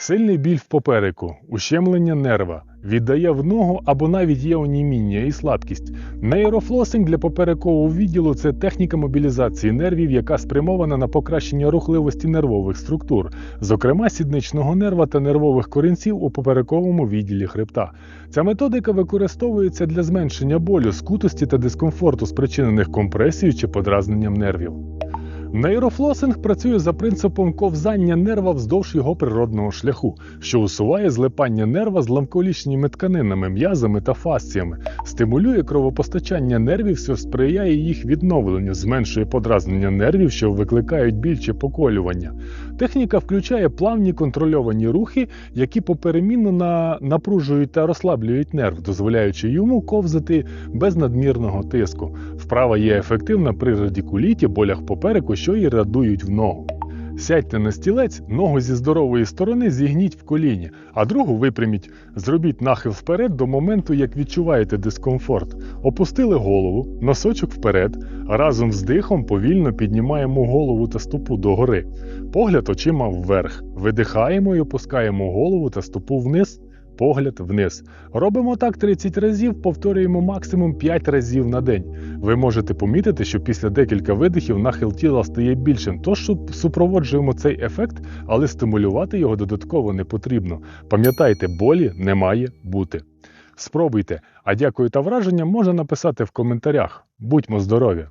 Сильний біль в попереку, ущемлення нерва, віддає в ногу або навіть є оніміння і слабкість. Нейрофлосинг для поперекового відділу це техніка мобілізації нервів, яка спрямована на покращення рухливості нервових структур, зокрема сідничного нерва та нервових корінців у поперековому відділі хребта. Ця методика використовується для зменшення болю, скутості та дискомфорту, спричинених компресією чи подразненням нервів. Нейрофлосинг працює за принципом ковзання нерва вздовж його природного шляху, що усуває злипання нерва з ламколічними тканинами, м'язами та фасціями, стимулює кровопостачання нервів, що сприяє їх відновленню, зменшує подразнення нервів, що викликають біль чи поколювання. Техніка включає плавні контрольовані рухи, які поперемінно на... напружують та розслаблюють нерв, дозволяючи йому ковзати без надмірного тиску. Вправа є ефективна при радикуліті, болях попереку, що і радують в ногу. Сядьте на стілець, ногу зі здорової сторони зігніть в коліні, а другу випряміть. Зробіть нахил вперед до моменту, як відчуваєте дискомфорт. Опустили голову, носочок вперед. Разом з дихом повільно піднімаємо голову та стопу догори. Погляд очима вверх. Видихаємо і опускаємо голову та стопу вниз. Погляд вниз. Робимо так 30 разів, повторюємо максимум 5 разів на день. Ви можете помітити, що після декілька видихів нахил тіла стає більшим, тож супроводжуємо цей ефект, але стимулювати його додатково не потрібно. Пам'ятайте, болі не має бути. Спробуйте, а дякую та враження можна написати в коментарях. Будьмо здорові!